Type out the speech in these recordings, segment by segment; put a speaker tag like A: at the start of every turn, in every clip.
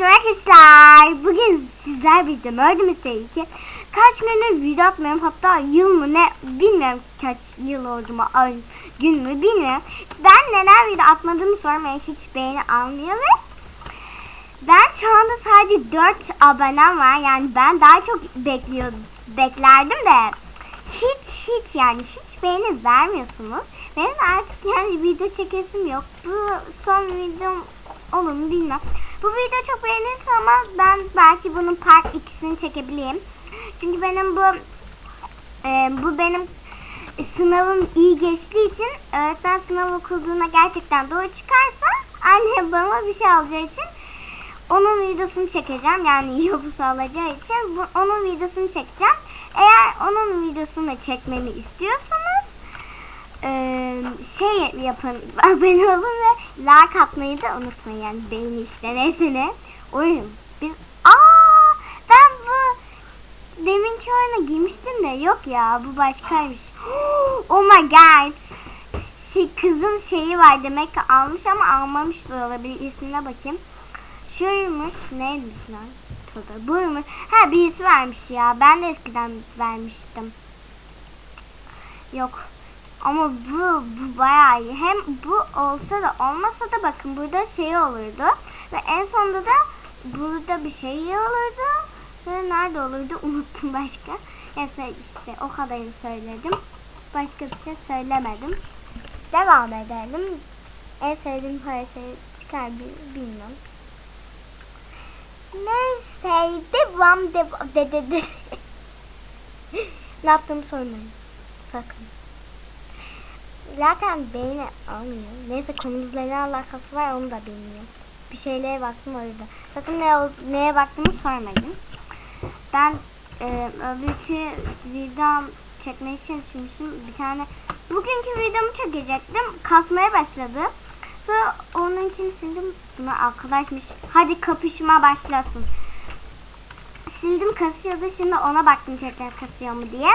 A: Herkese arkadaşlar. Bugün sizler birlikte Murder Mystery 2. Kaç gündür video atmıyorum. Hatta yıl mı ne bilmiyorum kaç yıl oldu mu ay, gün mü bilmiyorum. Ben neden video atmadığımı sormaya hiç beğeni almıyor ve ben şu anda sadece 4 abonem var. Yani ben daha çok bekliyordum. Beklerdim de hiç hiç yani hiç beğeni vermiyorsunuz. Benim artık yani video çekesim yok. Bu son videom olur mu bilmem. Bu video çok beğenirse ama ben belki bunun part 2'sini çekebileyim. Çünkü benim bu e, bu benim sınavım iyi geçtiği için öğretmen sınav okulduğuna gerçekten doğru çıkarsa anne bana bir şey alacağı için onun videosunu çekeceğim. Yani yobusu alacağı için bu, onun videosunu çekeceğim. Eğer onun videosunu çekmemi istiyorsanız eee, şey yapın abone olun ve like atmayı da unutmayın. Yani beğeni işte neyse ne oyun biz aa ben bu deminki oyuna girmiştim de yok ya bu başkaymış. Oh my god. Şey, kızın şeyi var demek ki almış ama almamış da olabilir. İsmine bakayım. Şuymuş neymiş lan? Tövbe buymuş. Ha birisi vermiş ya. Ben de eskiden vermiştim. Yok ama bu, bu bayağı iyi. Hem bu olsa da olmasa da bakın burada şey olurdu. Ve en sonunda da burada bir şey olurdu. Ve nerede olurdu unuttum başka. Neyse işte o kadarını söyledim. Başka bir şey söylemedim. Devam edelim. En sevdiğim haritayı çıkar bil- bilmiyorum. Neyse devam devam de de de. ne yaptığımı sormayın. Sakın. Zaten beyni almıyor. Neyse konumuzla ne alakası var onu da bilmiyorum. Bir şeylere baktım o yüzden. Sakın ne, neye baktığımı sormayın. Ben e, öbürkü videom çekmeye çalışmışım. Bir tane bugünkü videomu çekecektim. Kasmaya başladı. Sonra onunkini sildim. Buna arkadaşmış. Hadi kapışma başlasın. Sildim kasıyordu. Şimdi ona baktım tekrar kasıyor mu diye.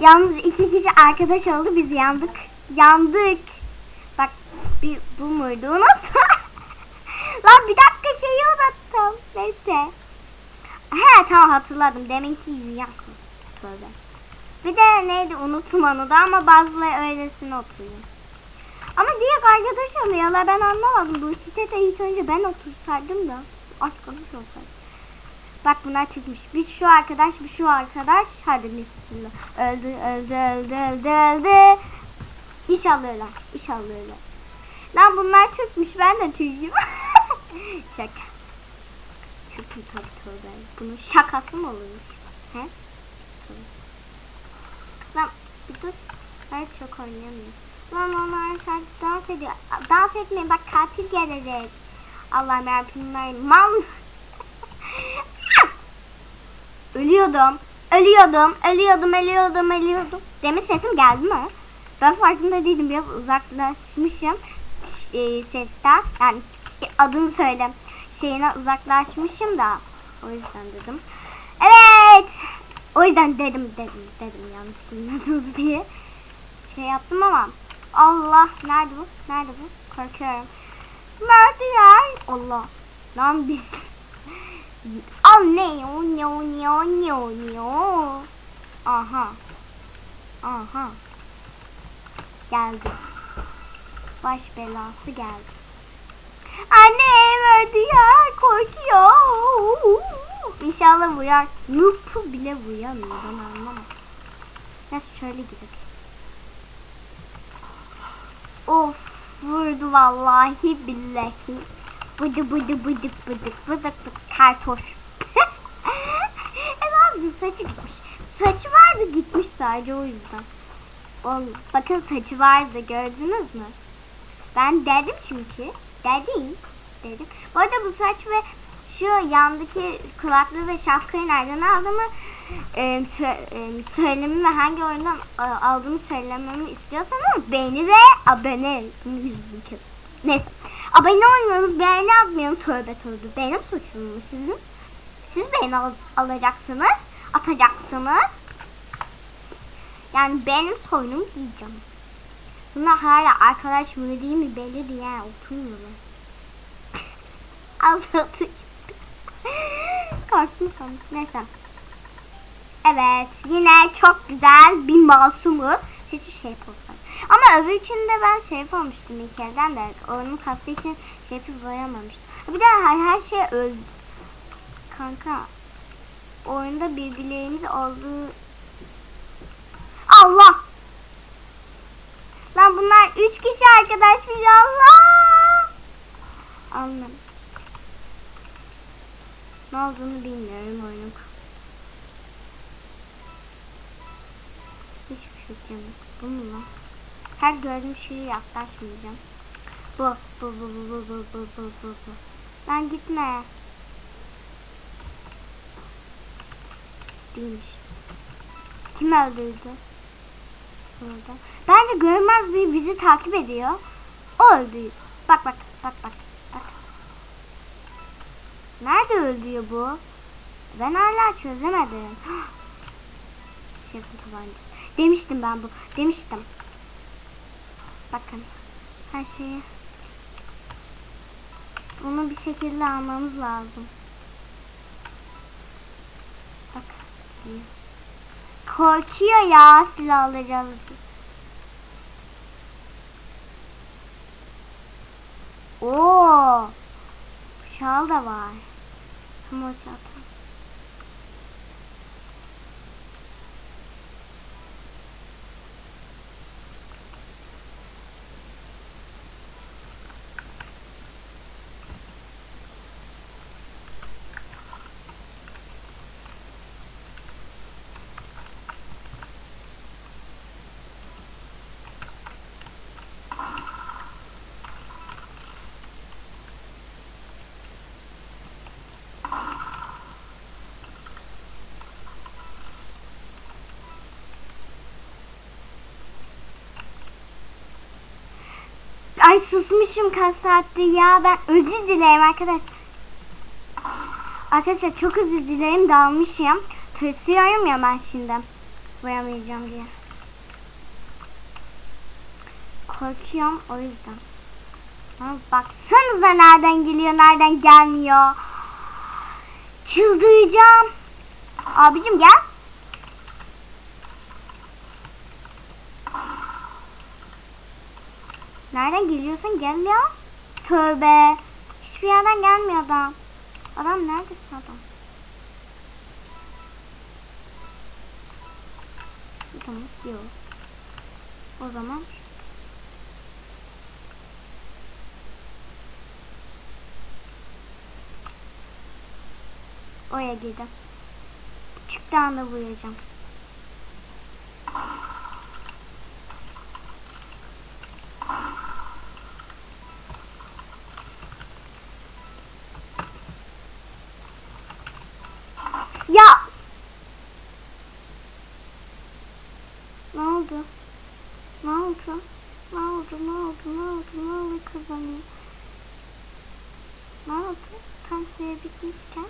A: Yalnız iki kişi arkadaş oldu. Biz yandık. Yandık. Bak bir bu muydu unuttum. Lan bir dakika şeyi unuttum. Neyse. He tamam hatırladım. Deminki yuyak. Tövbe. Bir de neydi unuttum onu da ama bazıları öylesine oturuyor. Ama diğer arkadaş oluyorlar ben anlamadım. Bu sitede ilk önce ben otursaydım da arkadaş olsaydım. Bak bunlar çıkmış. Bir şu arkadaş, bir şu arkadaş. Hadi bismillah. Öldü, öldü, öldü, öldü, öldü. İş alırlar, iş alırlar. Lan bunlar Türkmüş, ben de Türk'üm. Şaka. Türk'üm tabii tövbe. Bunun şakası mı olur? He? Lan bir dur. Ben çok oynayamıyorum. Lan onlar şarkı dans ediyor. Dans etmeyin bak katil gelecek. Allah'ım yarabbim mal. Ölüyordum. Ölüyordum. Ölüyordum. Ölüyordum. Ölüyordum. Demin sesim geldi mi? Ben farkında değilim. Biraz uzaklaşmışım. E, sesten. Yani adını söyle. Şeyine uzaklaşmışım da. O yüzden dedim. Evet. O yüzden dedim dedim dedim yanlış duymadınız diye. Şey yaptım ama. Allah. Nerede bu? Nerede bu? Korkuyorum. Nerede ya? Allah. Lan biz Al ne ne o ne o ne o ne o. Aha. Aha. Geldi. Baş belası geldi. Annem öldü ya korkuyor. İnşallah uyar. Nup bile uyamıyor ben anlamam. Neyse şöyle gidelim. Of vurdu vallahi billahi. Bıdı bıdı bıdık bıdık bıdık bıdık kartoş. e ne yapayım saçı gitmiş. Saçı vardı gitmiş sadece o yüzden. Oğlum, bakın saçı vardı gördünüz mü? Ben dedim çünkü. Dedim. Dedim. Bu arada bu saç ve şu yandaki kulaklığı ve şapkayı nereden aldığımı e, e, söylememi ve hangi oyundan e, aldığımı söylememi istiyorsanız beğeni ve abone yüz bin kez. Neyse. Abone olmuyorsunuz, beğeni atmıyorsunuz. Tövbe tövbe. Benim suçum mu sizin? Siz beğeni al- alacaksınız, atacaksınız. Yani benim soyunum diyeceğim. Bunlar hala arkadaş mı değil mi belli değil yani oturmuyorlar. Anlatayım. baktım sandım. Neyse. Evet yine çok güzel bir masumuz. Seçi şey olsun. Ama öbürkünde ben şey yapamamıştım ilk elden de. Onun kastı için şey yapıp boyamamıştım. Bir de her, her şey öldü. Kanka. Oyunda birbirlerimiz olduğu... Allah! Lan bunlar üç kişi arkadaşmış Allah! Anladım. Ne olduğunu bilmiyorum oyunun. Hiçbir fikrim yok. Bu mu lan? Her gördüğüm şeye yaklaşmayacağım. Bu, bu, bu, bu, bu, bu, bu, bu, bu, bu. Lan gitme. Değilmiş. Kim öldürdü? Burada. Bence görmez biri bizi takip ediyor. O öldü. Bak bak bak bak bak. Nerede öldüyor bu? Ben hala çözemedim. Şefin tabancası. Demiştim ben bu. Demiştim. Bakın. Her şeyi. Bunu bir şekilde almamız lazım. Bak. iyi. Korkuyor ya silah. Oo. Şal da var. Tam o Ay susmuşum kaç saattir ya. Ben özür dilerim arkadaş. Arkadaşlar çok özür dilerim dalmışım. Tırsıyorum ya ben şimdi. Boyamayacağım diye. Korkuyorum o yüzden. Ha, baksanıza nereden geliyor nereden gelmiyor. Çıldıracağım. Abicim gel. Nereden geliyorsun gel ya. Tövbe. Hiçbir yerden gelmiyor adam. Adam neredesin adam? Tamam yok. O zaman Oya girdim. Çıktı anda vuracağım. Ya! Ne oldu? Ne oldu? Ne oldu? Ne oldu? Ne oldu? Ne oldu kazanıyor? Ne oldu? Tam süre bitmişken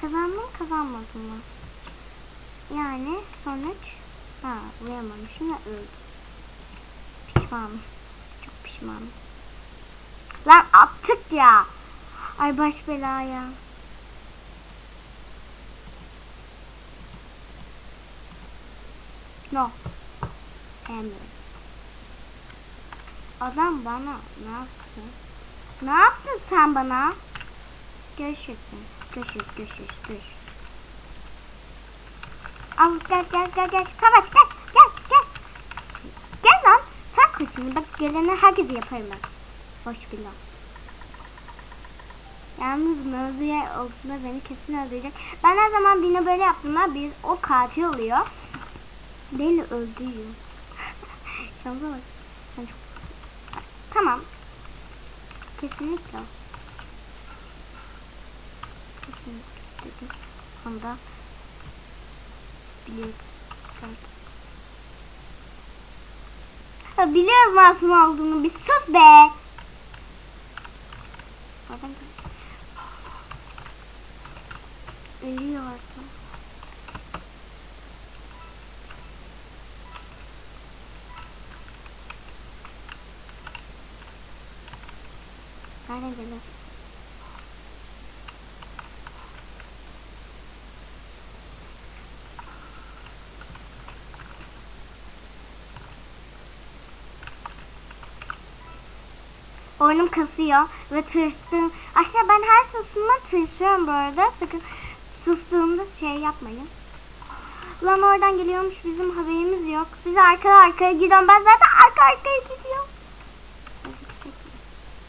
A: kazandım kazanmadım mı? Yani sonuç ha uyamamışım ve öldüm. Pişmanım. Çok pişmanım. Lan attık ya. Ay baş belaya. No. Sevmiyorum. Adam bana ne yaptı? Ne yaptın sen bana? Görüşürüz. Görüşürüz, görüşürüz, görüşürüz. Al gel gel gel gel. Savaş gel gel gel. Gel lan. Sen kaçın. Bak gelene herkesi yaparım ben. Hoş bir laf. Yalnız mevzuya olduğunda beni kesin öldürecek. Ben her zaman birine böyle yaptığımda biz o katil oluyor. Beni öldürüyor. Şansa bak. Tamam. Kesinlikle. Şimdi dedim. Onda bilek Ha, biliyoruz masum olduğunu. Biz sus be. Adam ölüyor artık. Oyunum kasıyor ve tırstım. Aşağı ben her sustuğumda tırsıyorum bu arada. Sakın sustuğumda şey yapmayın. Lan oradan geliyormuş bizim haberimiz yok. Biz arka arkaya gidiyorum. Ben zaten arka arkaya gidiyorum.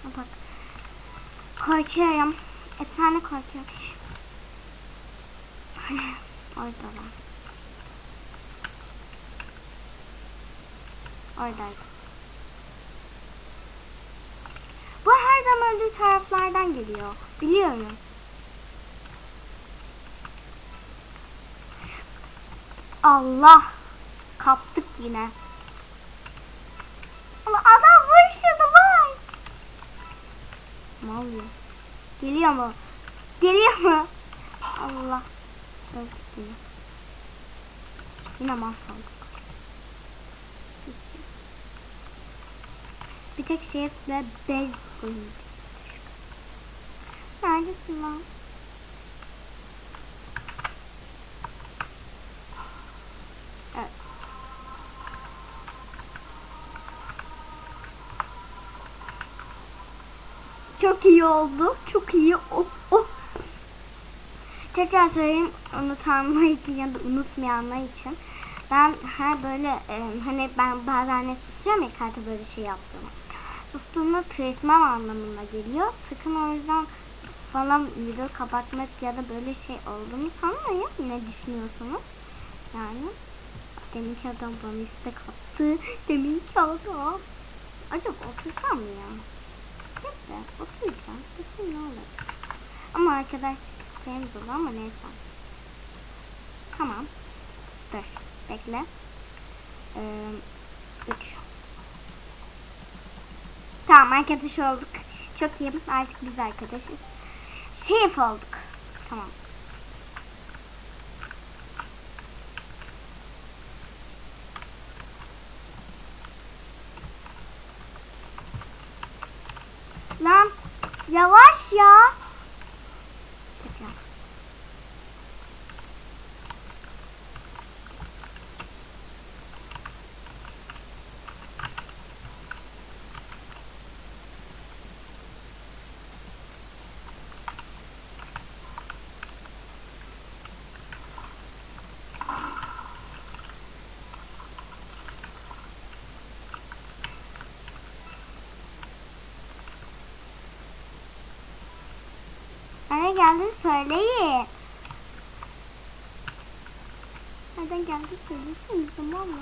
A: Bak. Korkuyorum. Efsane korkuyorum. Oradalar. Oradaydı. Zaman öldüğü taraflardan geliyor. Biliyorum. Allah. Kaptık yine. Ama adam vur şunu vay. Mal ya. Geliyor mu? Geliyor mu? Allah. Öldük yine. Yine mahvolduk. Peki. Bir tek şefle bez oyunu. Neredesin lan? Evet. Çok iyi oldu. Çok iyi. Oh, oh. Tekrar söyleyeyim unutanlar için ya da unutmayanlar için. Ben her böyle hani ben bazen ne susuyorum ya kartı böyle şey yaptığımı. Sustuğumda tırsmam anlamına geliyor. Sakın o yüzden falan video kapatmak ya da böyle şey olduğunu sanmayın. Ne düşünüyorsunuz? Yani deminki adam bana istek attı. Deminki adam. Acaba otursam mı ya? Neyse oturacağım. Bakayım ne olacak. Ama arkadaşlık isteğim dolu ama neyse. Tamam. Dur. Bekle. Ee, üç. Tamam arkadaş olduk. Çok iyi. Artık biz arkadaşız. Şef olduk. Tamam. Lan yavaş ya. Tekrar. Geldin söyleyin. Nereden geldi söylesene tamam mı?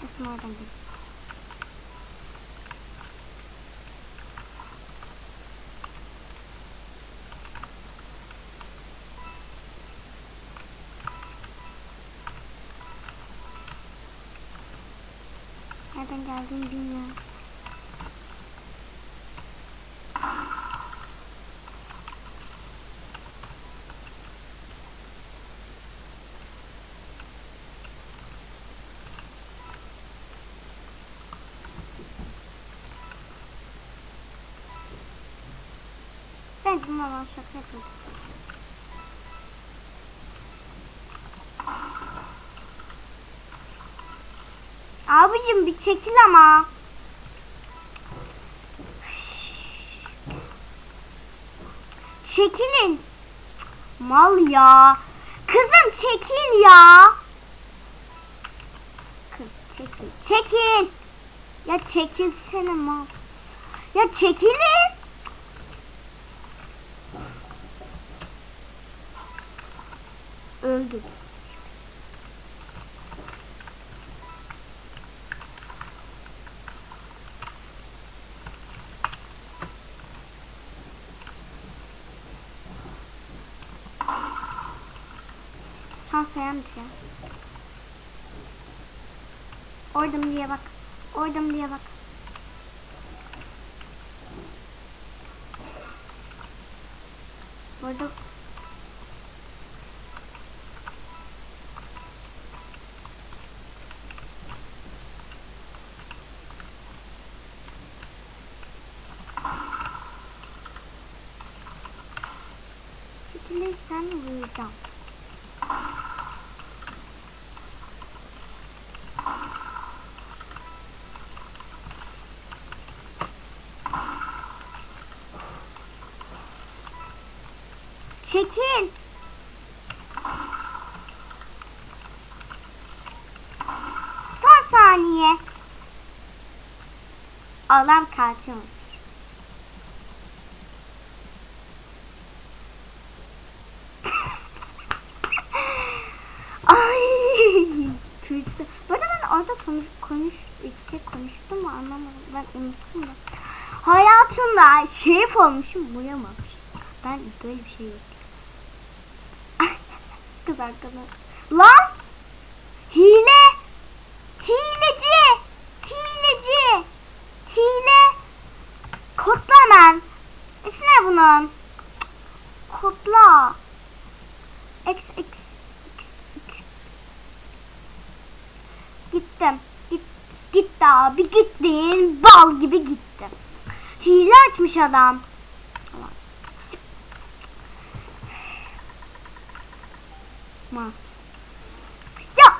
A: Kesin oradan geldi. Nereden geldiğini bilmiyorum. Bence bunlardan şaka yapıyorduk. Abicim bir çekil ama. Çekilin. Mal ya. Kızım çekil ya. Kız çekil. Çekil. Ya çekilsene mal. Ya çekilin. Şans veren ya. Oydum diye bak. Oydum diye bak. Burada Çekilirsen vuracağım. Çekil. Son saniye. Adam katil. Bu arada ben orada konuş, konuş, şey konuştum mu anlamadım. Ben unuttum da. Hayatımda şerif olmuşum uyamamış. Ben böyle bir şey yok. Kız arkadaş. Lan! Hile! Hileci! Hileci! Hile! Kodla hemen. X ne bunun? Kodla. X X X X. Gittim. Git, abi gittin. Bal gibi gittim. Hile açmış adam. Ama- Mas. Ya.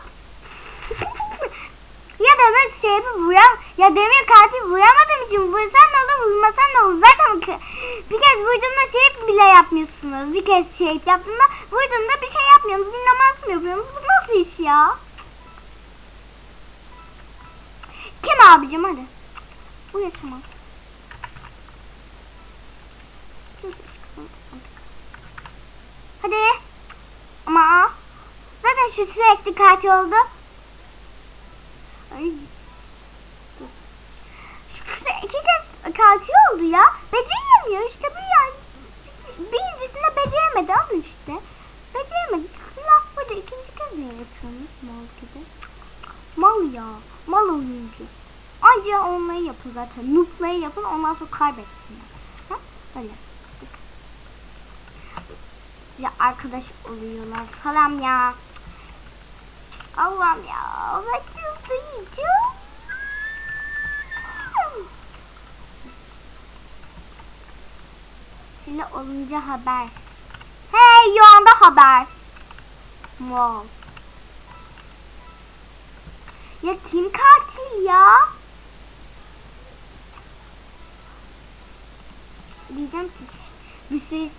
A: ya demir şey vuram ya demir katil vuyamadığım için vursan ne olur vurmasan ne olur? Zaten bir kez vurduğumda şey bile yapmıyorsunuz. Bir kez şey yaptığımda vurduğumda bir şey yapmıyorsunuz. Dinlemez mi yapıyorsunuz. Bu nasıl iş ya? Kim abicim? Hadi. Bu yaşama kimse çıksın. Hadi. Ama zaten şu sürekli katil oldu. Ay. Kız iki kez katil oldu ya. Beceremiyor işte bu yani. Birincisinde beceremedi alın işte. Beceremedi. Silah burada ikinci kez ne yapıyorsunuz mal gibi. Mal ya. Mal oyuncu. Anca onları yapın zaten. Noob'ları yapın ondan sonra kaybetsinler. Ha? Öyle. Ya arkadaş oluyorlar falan ya. Allah'ım ya. Ben çıldıracağım. Silah olunca haber. Hey şu anda haber. Wow. Ya kim katil ya? Diyeceğim ki bir sürü,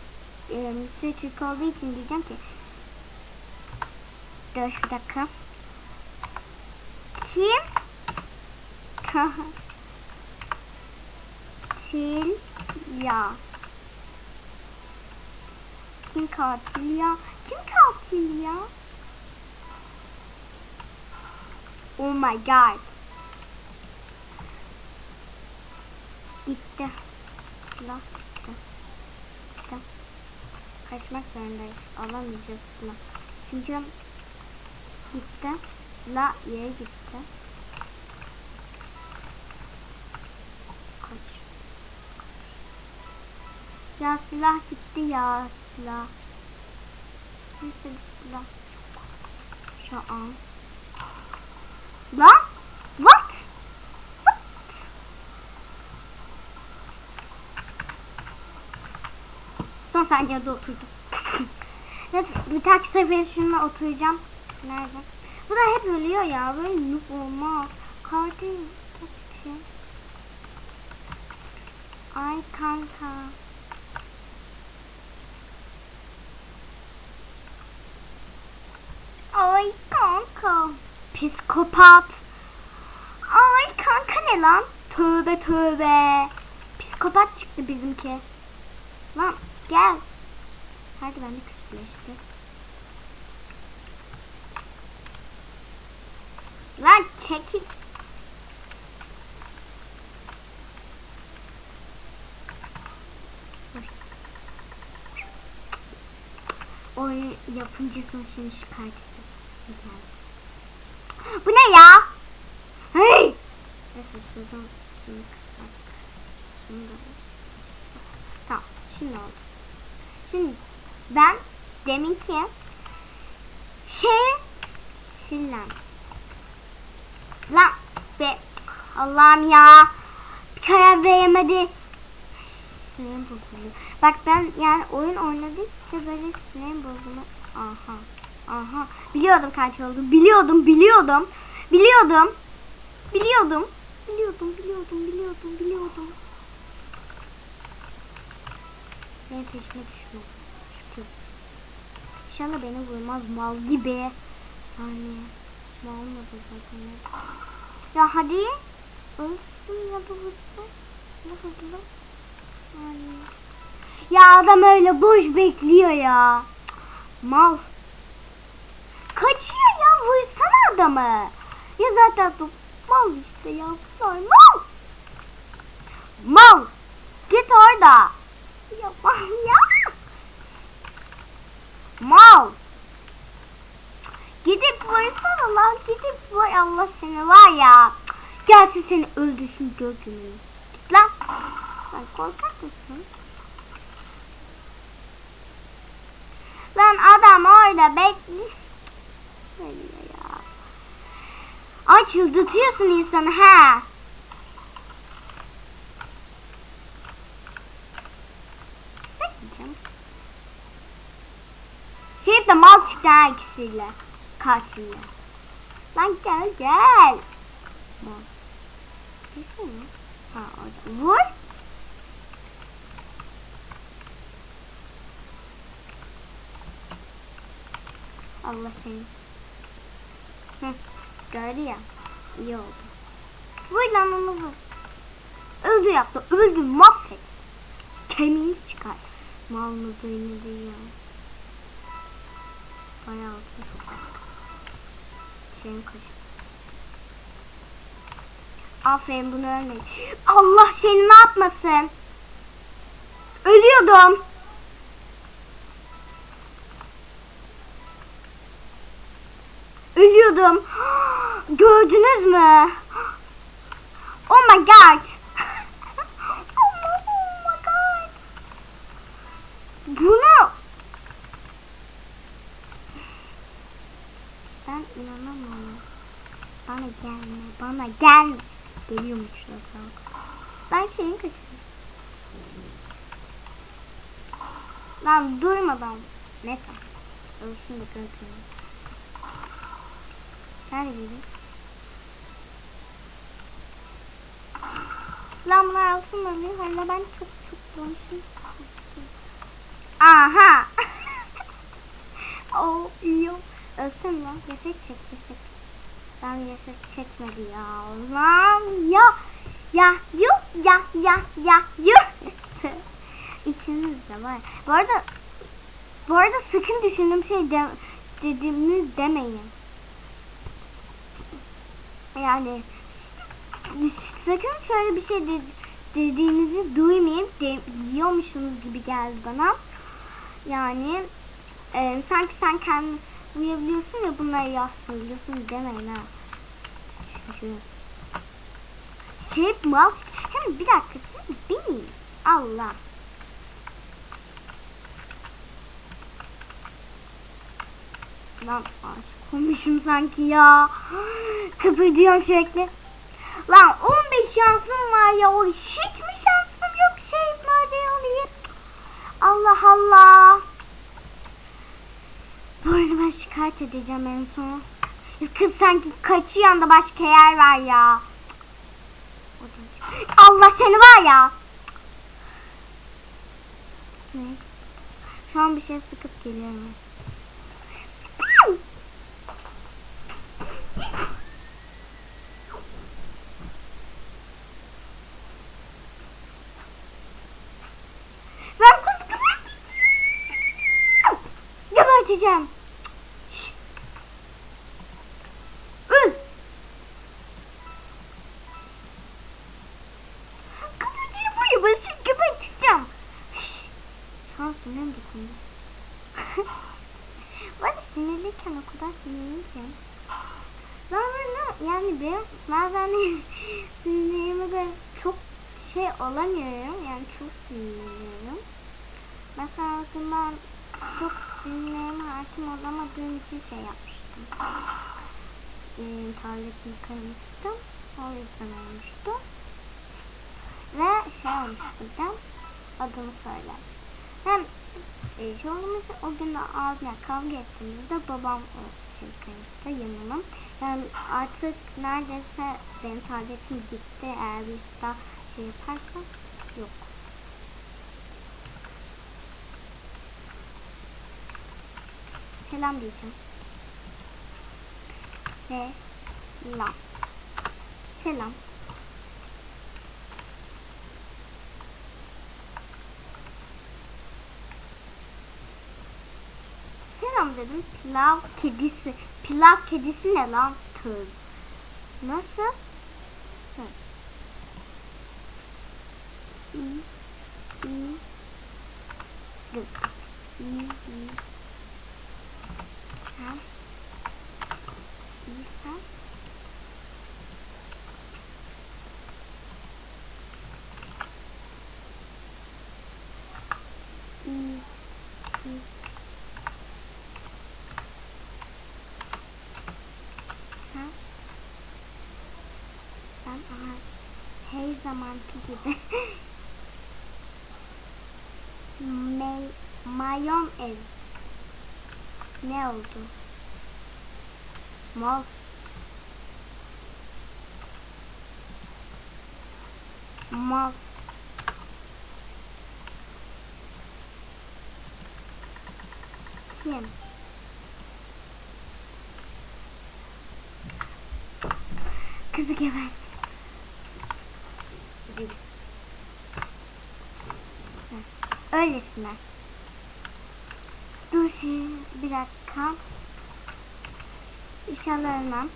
A: e, Türk olduğu için diyeceğim ki Dur bir dakika. Kim? Katil ya. Kim katil ya? Kim katil ya? Oh my god. Gitti. Silah gitti. Gitti. Kaçmak zorundayız. Alamayacağız silah. Çünkü gitti. Silah yere gitti. Kaç. Ya silah gitti ya silah. Neyse silah. Şu an. Lan? What? What? Son saniyede oturdum. Neyse bir dahaki sefer şuna oturacağım. Nerede? Bu da hep ölüyor ya. Böyle noob olmaz. Kardeşim. Ay kanka. Ay kanka. Psikopat. Ay kanka ne lan? Tövbe tövbe. Psikopat çıktı bizimki. Lan gel. Hadi ben de küsleşti. Lan çekil. Oyun yapımcısını şimdi şikayet edeceğiz. Bu ne ya? Hey! Neyse şuradan şunu kısak. Şunu da. Tamam şimdi oldu. Şimdi ben deminki şey sillen. Lan be Allah'ım ya. Bir karar veremedi. Sinirim bozuluyor. Bak ben yani oyun oynadıkça böyle sinirim bozuluyor. Aha. Aha. Biliyordum kaç oldu. Biliyordum, biliyordum. Biliyordum. Biliyordum. Biliyordum, biliyordum, biliyordum, biliyordum. Benim peşime düşme. Şükür. İnşallah beni vurmaz mal gibi. Yani mal mı bu zaten? Ya hadi. Ölsün ya da vursun. Ne hızlı. Yani. Ya adam öyle boş bekliyor ya. Mal. Kaçıyor ya vursana adamı. Ya zaten mal işte ya. Bunlar mal. Mal. Git orada. Ya mal ya. Mal. Gidip vursana lan. Gidip vur Allah seni var ya. Gelsin seni öldürsün gökyüzünü. Git lan. Sen korkak mısın? Lan adam orada bekle. Bekle ya. Ay çıldırtıyorsun insanı ha. Bekleyeceğim. Şey de mal çıktı ikisiyle. Katille. Lan gel gel. Mi? Ha orada. Vur. Allah seni. Hı, gördü ya. İyi oldu. Vur lan onu vur. Öldü yaptı. Öldü mahvet. Kemiğini çıkar. Mal mı değmedi ya. Bayağı oldu. Şeyim kaçtı. Aferin bunu ölmeyin. Allah seni ne yapmasın. Ölüyordum. Ölüyordum. Gördünüz mü? Oh my god. oh oh. Bunu ben inanamıyorum. Bana gelme, bana gelme. Geliyormuş zaten. Ben şeyin kaçırdım. Lan duymadan. Neyse. Ölsün de görmüyorum. Nerede gidin? Lan bunlar alsın mı? Hala ben çok çok dolmuşum. Aha. oh iyi. Ölsün lan. Yasak çek yasak. Ben yasak çekmedi ya. Lan ya. Ya yuh ya ya ya yuh. İşiniz de var. Bu arada bu arada sakın düşündüğüm şey de, dediğimi demeyin. Yani sakın şöyle bir şey de, dediğinizi duymayayım de, diyormuşsunuz gibi geldi bana. Yani e, sanki sen kendini uyabiliyorsun ya bunları yaslıyorsun demeyin ha. Çünkü şey mal hem bir dakika siz benim Allah. Lan aşık olmuşum sanki ya. Kıpırdıyorum sürekli. Lan 15 şansım var ya. O hiç mi şansım yok şey böyle olayım. Allah Allah. Bu arada ben şikayet edeceğim en son. Kız sanki kaçıyor da başka yer var ya. Allah seni var ya. Şu an bir şey sıkıp geliyorum. Sıçacağım. Ben kız geberteceğim. Geberteceğim. Şşş. Öl. Kız ucunu buraya basıp geberteceğim. Şşş. Sana sinirim dokundu. Bu arada sinirliyken o kadar sinirliyim ki. Ben böyle yani benim bazen sinirlerime göre çok şey olamıyorum. Yani çok sinirleniyorum. Mesela bugün ben çok sinirlerime hakim olamadığım için şey yapmıştım. Ee, tabletimi kırmıştım. O yüzden olmuştu. Ve şey olmuştu bir de adını söyle. Hem e, olmuştu, o gün de abimle kavga ettiğimizde babam şey kırmıştı yanıma. Yani artık neredeyse benim tabletim gitti. Eğer bir daha şey yaparsa yok. Selam diyeceğim. Selam. Selam. Selam dedim. Pilav kedisi. Pilav kedisi ne lan? Tövbe. Nasıl? Hı. İyi. İyi. Dık. İyi. iyi. Sen. İyi sen. İyi. iyi. Sen. Ben aha her zamanki gibi May, mayonez ne oldu? Mal. Mal. Kim? Kızı geber. Öylesine. Dur bir dakika. İnşallah ölmem.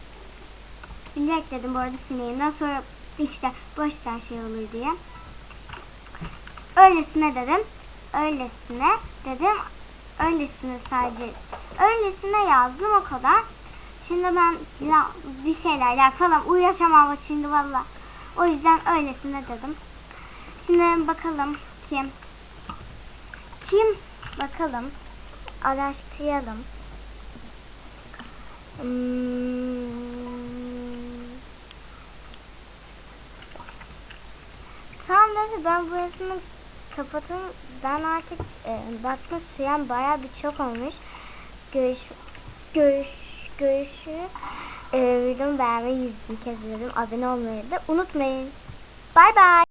A: Bilerek dedim bu arada sineğimden sonra işte boştan şey olur diye. Öylesine dedim. Öylesine dedim. Öylesine sadece. Öylesine yazdım o kadar. Şimdi ben bir şeylerler falan uğraşamam şimdi valla. O yüzden öylesine dedim. Şimdi bakalım kim? Kim? Bakalım. Araştıralım. Hmm. Tamam neyse ben burasını kapatın. Ben artık e, bakma süren bayağı bir çok olmuş. Görüş, görüş, görüşürüz. E, videomu beğenmeyi yüz bin kez dedim. Abone olmayı da unutmayın. Bay bay.